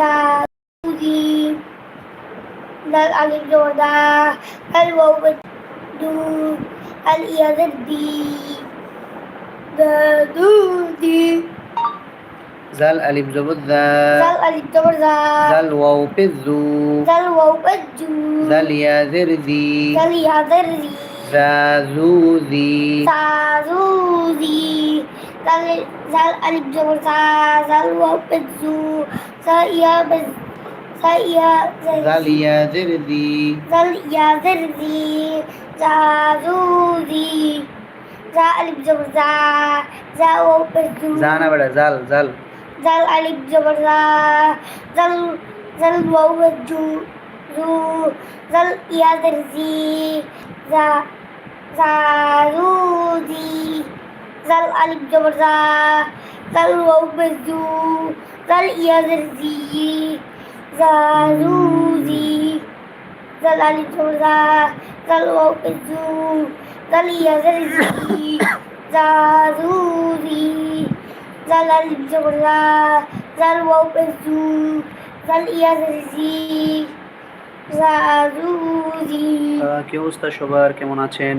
দাউদি দাল আলিফ জবর দা আল ওয়াও পেশ দু আল ইয়াজের দি দাদুদি জাল আলিফ জবর দা জাল আলিফ জবর দা জাল ওয়াও পেশ জু জাল ওয়াও পেশ জু জাল ইয়া জের জি জাল ইয়াজের জি জা জু জি সাজুজি জাল জাল আলিফ জবর সা জাল ওয়াও পেশ জু সা ইয়া পেশ সা ইয়া জাল ইয়া জের জি জাল ইয়াজের জি জাজুজি জা আলিফ জবর জা জা ওয়াও পেশ জু জা না বেটা জাল জাল জাল আলিফ জবর জা জাল জাল ওয়াও পেশ জু জু জাল জি জা জাল আলিফ জবর জা জাল ওয়াও পেশ জু জাল ইয়াজের জি জারুজি জাল আলিফ জবর জা জাল ওয়াও পেশ জু জাল ইয়াজের জি জারুজি জাল আলিফ জবর জা জাল ওয়াও পেশ জু জাল ইয়াজের জি জারুজি আহ, কি অবস্থা সবার? কেমন আছেন?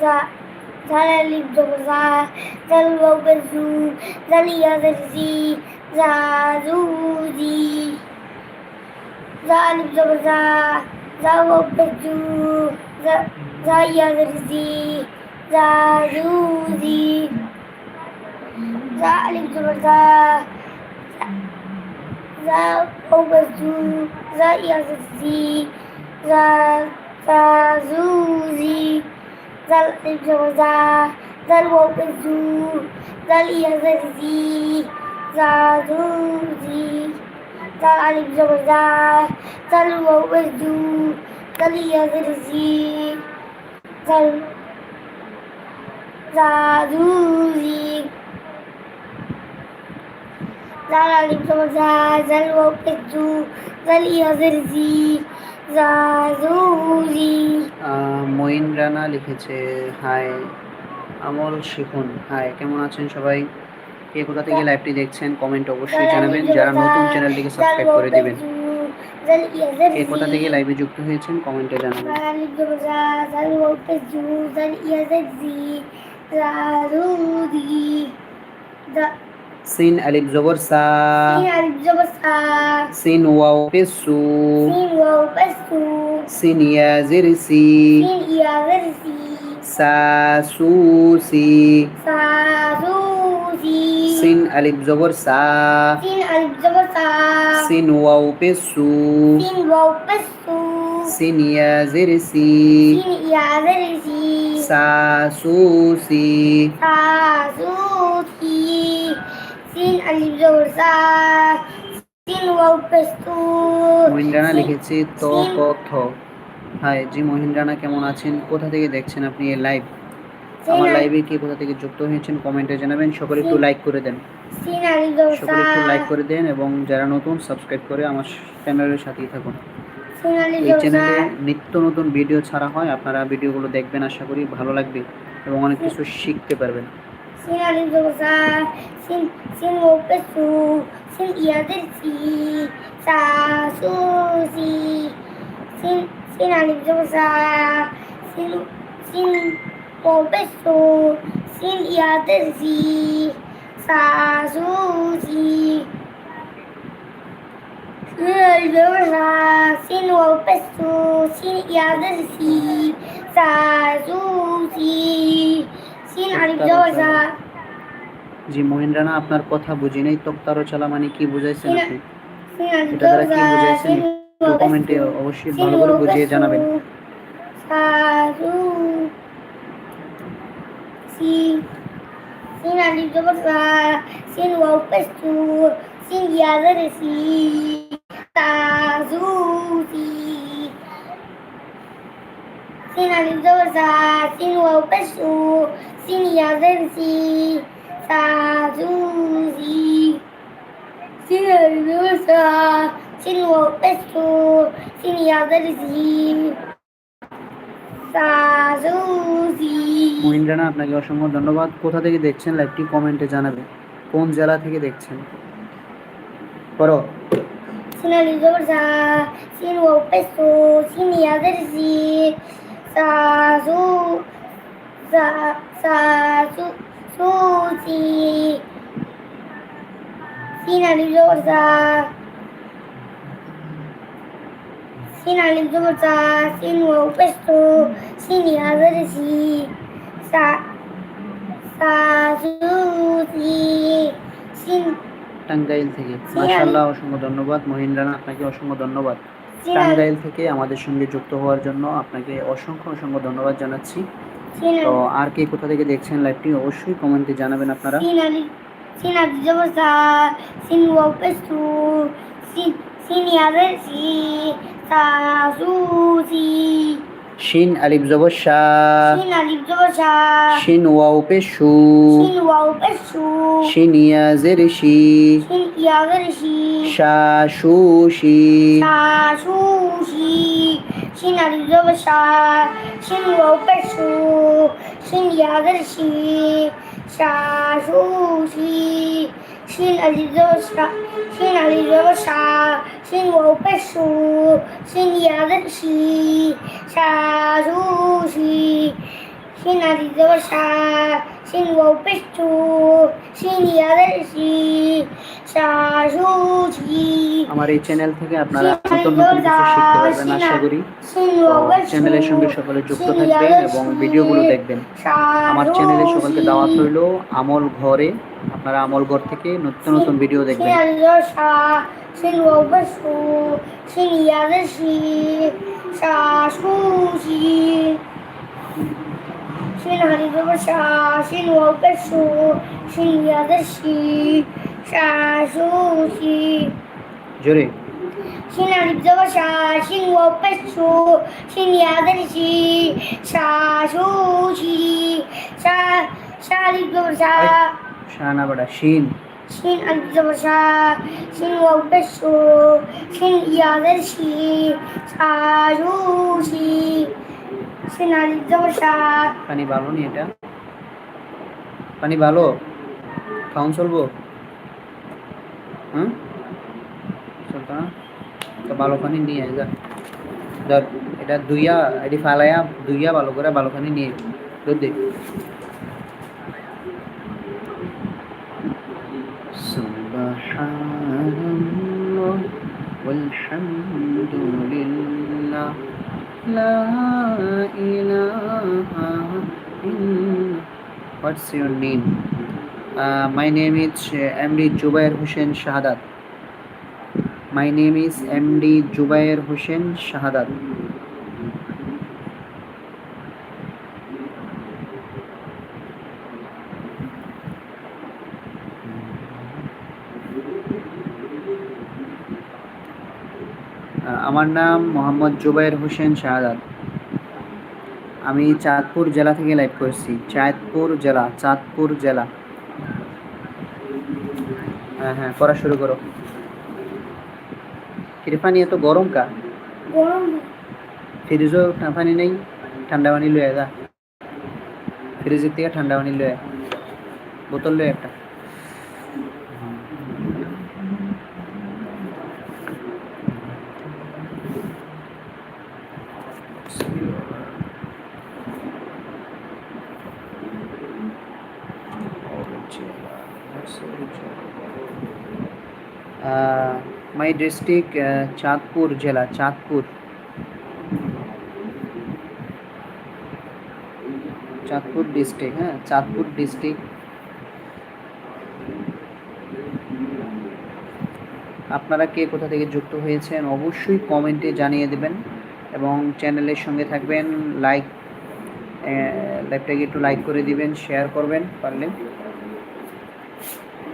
zaleli dobrá, zalou bezů, zalia zrzí, zazudí. Zalib dobrá, zalou bezů, zalia zrzí, zazudí. Zalib dobrá, zalou bezů, zalia zrzí, zazudí. ذا الإجرزا ذا الوبزو ذا اليزرزي ذا زوزي ذا الإجرزا ذا الوبزو ذا اليزرزي ذا ذا الجوزاء ذا الإجرزا الزور الوبزو ذا اليزرزي আহ, মঈন রানা লিখেছে হাই আমল শিখুন হাই কেমন আছেন সবাই কে কোথা থেকে লাইভটি দেখছেন কমেন্ট অবশ্যই জানাবেন যারা নতুন চ্যানেলটিকে সাবস্ক্রাইব করে দিবেন কে কোথা থেকে লাইভে যুক্ত হয়েছেন কমেন্টে জানাবেন Zalip Wopezu, Zal Iazadzi, Zarudi, সিন আলিফ জবর সা Sin Alip Jobasa, সিন ওয়াও পেশ সু Sin Wopesu, সিন ইয়া জের সি Iazadzi, সা সু সি Sazuzi, সিন আলিফ জবর সা Sin Alip Jobasa, সিন ওয়াও পেশ সু Sin Wopesu, সিন ইয়া জের সি Sin Iazadzi, সা সু সি Sazuki, Sin Alip Jobasa, Sin Wopesu, মহিন্দ্রানা লিখেছে ত কথ হাই জি মহিন্দ্রানা কেমন আছেন? কোথা থেকে দেখছেন আপনি এই লাইভ আমার লাইভে কে কোথা থেকে যুক্ত হয়েছেন কমেন্টে জানাবেন। সকলে একটু লাইক করে দেন। সকলে একটু লাইক করে দেন এবং যারা নতুন সাবস্ক্রাইব করে আমার চ্যানেলের সাথেই থাকুন। এই চ্যানেলে নিত্য নতুন ভিডিও ছাড়া হয় আপনারা ভিডিওগুলো দেখবেন আশা করি ভালো লাগবে এবং অনেক কিছু শিখতে পারবেন। Sin sin Alip Jobasa, Sin Sin Wopesu, Sin Iazadzi, Sazuzi, Sin Sin Alip Jobasa, Sin Sin Wopesu, Sin iadir si, sa Iazadzi, Sazuzi, Sin Alip Jobasa, Sin Wopesu, Sin Iazadzi, Sazuzi, Sin Alip Jobasa, জি মহেন্দ্রানা আপনার কথা বুঝি নাই। তক্তারো চালা মানে কি বুঝাইছেন আপনি? এটা দ্বারা কি বুঝাইছেন? কমেন্টে অবশ্যই ভালো করে বুঝিয়ে জানাবেন. Sin Jobasa, Sin Wopesu, sin তাজু সি। sin সা sin পেশ sin ইয়াদের সি। Sin ওয়াও পেশ উ sin ইয়াদের সি তাজু রানা আপনাকে অসংখ্য ধন্যবাদ। কোথা থেকে দেখছেন? লাইভটি কমেন্টে জানাবেন কোন জেলা থেকে দেখছেন? করো। Sin alif জবর সা sin ওয়াও পেশ উ sin ইয়াদের সি তাজু সা সা সু সুসি sin alif জবর সা sin alif জবর sin টাঙ্গাইল থেকে। মাশাআল্লাহ অসংখ্য ধন্যবাদ। মহিন রানা আপনাকে অসংখ্য ধন্যবাদ। টাঙ্গাইল থেকে আমাদের সঙ্গে যুক্ত হওয়ার জন্য আপনাকে অসংখ্য অসংখ্য ধন্যবাদ জানাচ্ছি। তো আর কে কোথা থেকে দেখছেন লাইভটি অবশ্যই কমেন্টে জানাবেন আপনারা। Sin alif sin alif জবর সা sin শিন আলিফ জবর শা sin alif জবর সা শিন ওয়াও পেশু sin ওয়াও পেশ উ শিন ইয়াজের শি sin ইয়াদের সি শা শু শি সা সুসি sin alif জবর সা sin ওয়াও পেশ উ sin ইয়াদের সি সা সুসি sin alif জবর সা sin alif জবর সা sin ওয়াও পেশ উ sin ইয়াদের সি সা সুসি sin alif জবর সা sin ওয়াও পেশ উ sin ইয়াদের সি সা সুসি আমার এই চ্যানেল থেকে আপনারা নতুন নতুন কিছু শিখতে পারবেন আশা করি। চ্যানেলের সঙ্গে সকলে যুক্ত থাকবেন এবং ভিডিওগুলো দেখবেন। আমার চ্যানেলে সকলকে দাওয়াত রইল আমল ঘরে। আপনারা আমল ঘর থেকে নতুন নতুন ভিডিও দেখবেন। Sin সি সা সুসি sin alif জবর সা sin ওয়াও পেশ উ sin ইয়াদের সি সা সুসি জোরে। sin alif জবর সা sin ওয়াও পেশ উ sin ইয়াদের সি সা সুসি সা সা alif জবর সা শাহানা বাড়া শিন sin alif জবর সা sin ওয়াও পেশ উ sin ইয়াদের সি সা সুসি sin alif জবর সা পানি ভালো নি এটা পানি ভালো খাউন চলবো হুম চলতো না তো ভালো পানি নিয়ে আয় যা ধর এটা দুইয়া এটি ফালাইয়া দুইয়া ভালো করে ভালো পানি নিয়ে দুধ দে সুবহানাল্লাহ والحمد لله لا ilaha illa What's your name? Uh, my name is uh, MD Jubair Hussain Shahadat. My name আমার নাম মোহাম্মদ জুবাইর হোসেন শাহাদ আমি চাঁদপুর জেলা থেকে লাইভ করছি। চাঁদপুর জেলা চাঁদপুর জেলা। হ্যাঁ হ্যাঁ করা শুরু করো। কিরফানি এত গরম কা গরম। ফ্রিজও পানি নেই ঠান্ডা পানি লয়ে যা। ফ্রিজের থেকে ঠান্ডা পানি লয়ে। বোতল লয়ে একটা। মাই ডিস্ট্রিক্ট চাঁদপুর জেলা, চাঁদপুর। চাঁদপুর ডিস্ট্রিক্ট হ্যাঁ চাঁদপুর ডিস্ট্রিক্ট। আপনারা কে কোথা থেকে যুক্ত হয়েছেন অবশ্যই কমেন্টে জানিয়ে দেবেন এবং চ্যানেলের সঙ্গে থাকবেন, লাইক লাইভটাকে একটু লাইক করে দিবেন, শেয়ার করবেন, পারলে।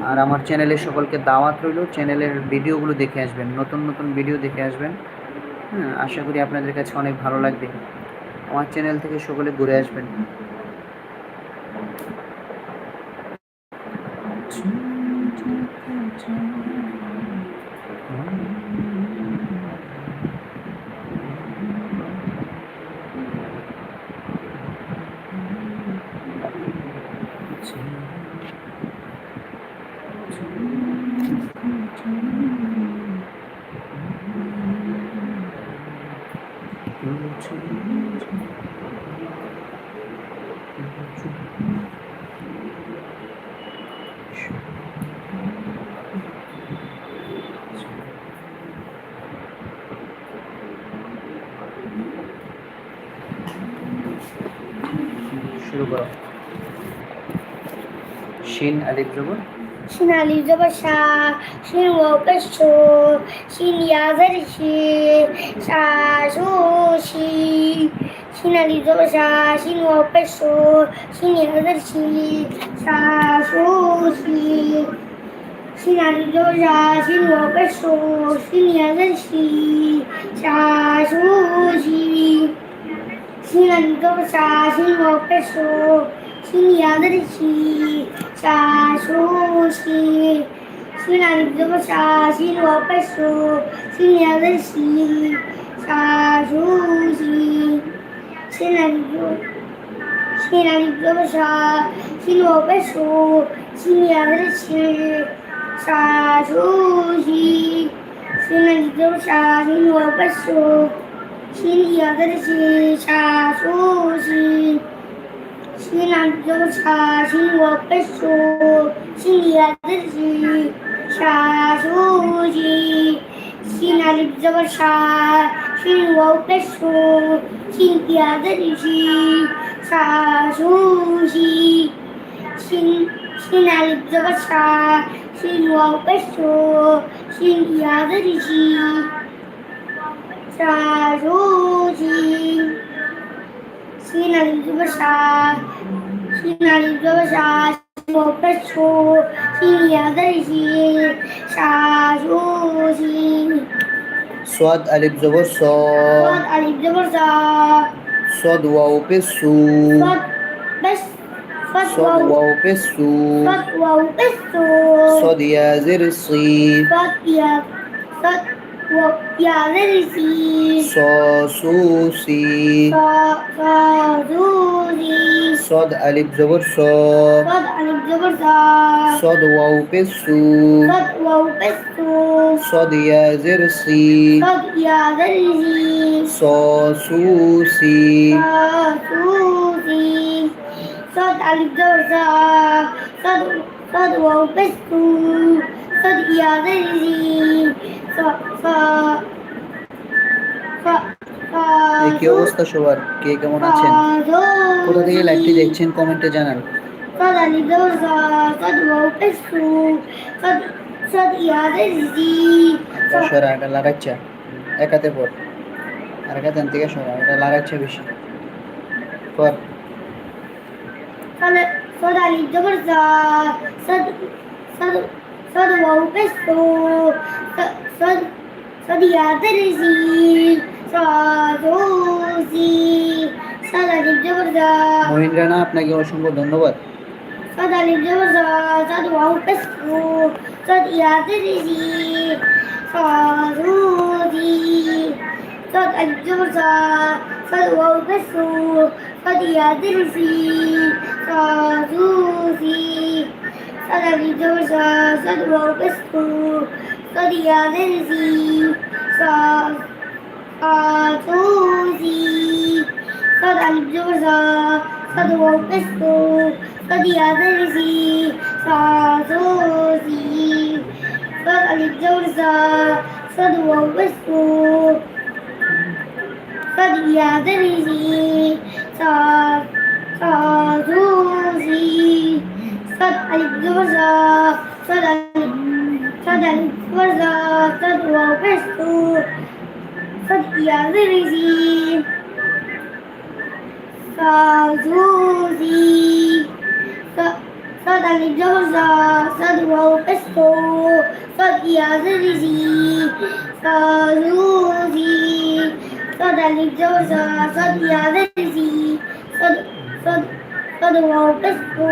আর আমার চ্যানেলে সকলকে দাওয়াত রইল। চ্যানেলের ভিডিওগুলো দেখে আসবেন, নতুন নতুন ভিডিও দেখে আসবেন। হ্যাঁ আশা করি আপনাদের কাছে অনেক ভালো লাগবে। আমার চ্যানেল থেকে সকলে ঘুরে আসবেন। শুরু করো। শিন আলিফ শিন আলিফ জবর শা শিন ওয়াও পেশ শো শিন ইয়াজের শি শা শু শি শিন আলিফ জবর শা শিন ওয়াও পেশ শো শিন ইয়াজের শি শা শু শি শিন আলিফ জবর শা শিন ওয়াও পেশ শো শিন ইয়াজের শি শা শু শি শিন আলিফ জবর শা শিন ওয়াও পেশ শো শিন ইয়াজের শি শা শু শি শিন আলিফ জবর শা শিন ওয়াও পেশ শো শিন ইয়াজের শি শা শু শি শিন আলিফ জবর শিন আলিফ জবর শা শিন ওয়াও পেশ শো শিন ইয়াজের শি শা শু শি শিন আলিফ জবর শা শিন ওয়াও পেশ শো শিন ইয়াজের শি শা শু শি শিন আলিফ জবর শা শিন ওয়াও পেশ শো শিন ইয়াজের শি শা শু শি শিন আলিফ জবর শা শিন ওয়াও পেশ শো শিন ইয়াজের শি শা শু শি শিন শিন আলিফ জবর শা শিন ওয়াও পেশ শো শিন ইয়াজের Sina Rinjubasha, Sina Rinjubasha, Shopecho, Sina Darshi, Shasho, Sina. Swad Alif Jabor Sa. Swad Alif Jabor Sa. Swad Waw Pesu. Swad Bes. Swad Waw Pesu. Swad Waw Pesu. Swad Ya Zirsi. Swad Ya. Swad সদ আলিফ জবর সদ আলিফ জবর সদ ওয়াও pay সু সদ ওয়াও pay সু সদ ইয়া জের সি সদ ইয়া জের সি সসুসি সসুসি সদ আলিফ জবর সদ সদ ওয়াও পে صاد واو بس صو সদ ইয়াজের সি صاد يا ذرسي স সু সি صا زوزي صاد ألف جبر صا صاد صاد واو بس صو صاد يا ذرسي صا صا صا এই কি অবস্থা সবার কে কেমন আছেন কোথা থেকে লাইভটি দেখছেন কমেন্টে জানান صاد ألف جبر صا صاد واو بس صو صاد صاد يا ذرسي এটা সরা এটা লাগাচ্ছা একাতে পর আর একাতে থেকে সরা এটা লাগাচ্ছে বেশি পর صاد صاد ألف جبر صا صاد صاد صاد واو بس صو صاد صاد صاد يا ذرسي صاد زوزي صاد ألف جبر صا মহিন রানা আপনাকে অসংখ্য ধন্যবাদ صاد ألف جبر صا صاد واو بس صو صاد يا ذرسي صاد زوزي صاد ألف جبر صا صاد واو بس صو صاد يا ذرسي صاد زوزي صاد ألف جبر صا صاد واو بس صو صاد يا ذرسي صاد صاد زوزي صاد ألف جبر صا صاد واو بس صو صاد يا ذرسي صاد زوزي صاد ألف جبر صا صاد واو بس صو صاد يا ذرسي صاد صاد زوزي صاد ألف جبر صا صاد ألف صاد ألف جبر صا صاد واو بس صو صاد يا ذرسي صاد زوزي صاد صاد ألف زبر زا صاد واو بسو صاد يا زرزي صادوزي صاد ألف زبر زا صاد يا زرزي صاد صاد صاد واو بسو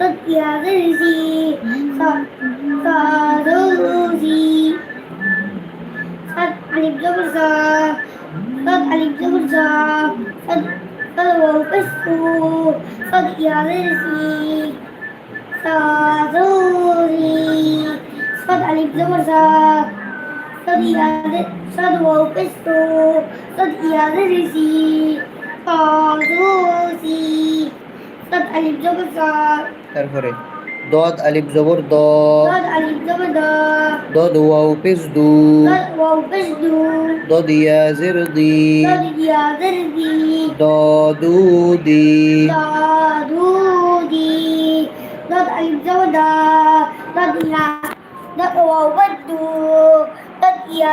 സത്യാദൃശി സാധൂഷി സത് അലിബ്ദുർസ സത് അലിബ്ദുർസ സത് സദ്വോപസ്തു സത്യാദൃശി സാധൂഷി സത് അലിബ്ദുർസ സദ്വോപസ്തു സത്യാദൃശി സാധൂഷി സത് അലിബ്ദുർസ তারপরে দদ আলিফ জবর দ দদ আলিফ জবর দ দদ ওয়াও পিস দু দদ ওয়াও পেশ দু দদ ইয়া জির দি দদ ইয়া জির দি দদু দি দদু দি দদ আলিফ জবর দ দদ ইয়া দদ ওয়াও পেশ দু দদ ইয়া